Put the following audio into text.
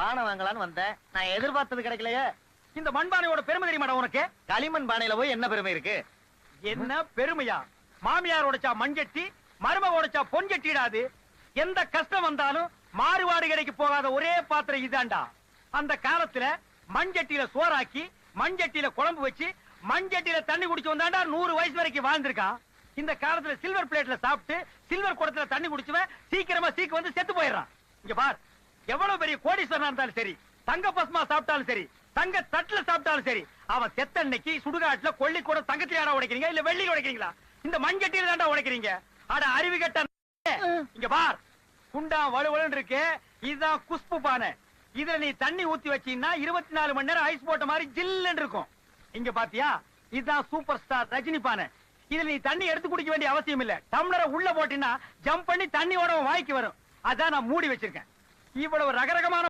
பானை வாங்கலாம்னு வந்தேன். நான் எதிர்பார்த்தது கிடைக்கலையே. இந்த மண்பானையோட பெருமை தெரியுமாடா உனக்கு? களிமண் பானையில போய் என்ன பெருமை இருக்கு? என்ன பெருமையா? மாமியார் உடைச்சா மண்சட்டி மருமக உடைச்சா பொன் சட்டிடாது எந்த கஷ்டம் வந்தாலும் மாறுவாடு கடைக்கு போகாத ஒரே பாத்திரம் இதாண்டா அந்த காலத்துல மண்சட்டியில சோறாக்கி மண்சட்டியில குழம்பு வச்சு மண்சட்டியில தண்ணி குடிச்சு வந்தாண்டா நூறு வயசு வரைக்கும் வாழ்ந்திருக்கான். இந்த காலத்துல சில்வர் பிளேட்ல சாப்பிட்டு சில்வர் குடத்துல தண்ணி குடிச்சுவன் சீக்கிரமா சீக்கு வந்து செத்து போயிடுறான். இங்க பார். எவ்வளவு பெரிய கோடீஸ்வரனா இருந்தாலும் சரி தங்க பஸ்மா சாப்பிட்டாலும் சரி தங்க தட்டுல சாப்பிட்டாலும் சரி அவன் செத்த அன்னைக்கு சுடுகாட்டுல கொள்ளி கூட தங்கத்திலாடா உடைக்கிறீங்க? இல்ல வெள்ளியில உடைக்கிறீங்களா? இந்த மண்கட்டியில தாண்டா உடைக்கிறீங்க. அட அறிவு கட்ட இங்க பார். குண்டா வலுவலுன்னு இருக்கு. இதுதான் குஸ்பு பானை. இதுல நீ தண்ணி ஊத்தி வச்சீங்கன்னா இருபத்தி நாலு மணி நேரம் ஐஸ் போட்ட மாதிரி ஜில்லுன்னு இருக்கும். இங்க பாத்தியா? இதுதான் சூப்பர் ஸ்டார் ரஜினி பானை. இதுல நீ தண்ணி எடுத்து குடிக்க வேண்டிய அவசியம் இல்ல. டம்ளரை உள்ள போட்டீங்கன்னா ஜம்ப் பண்ணி தண்ணியோட வாய்க்கு வரும். அதான் நான் மூடி வச்சிருக்கேன். இவ்வளவு ரகரகமான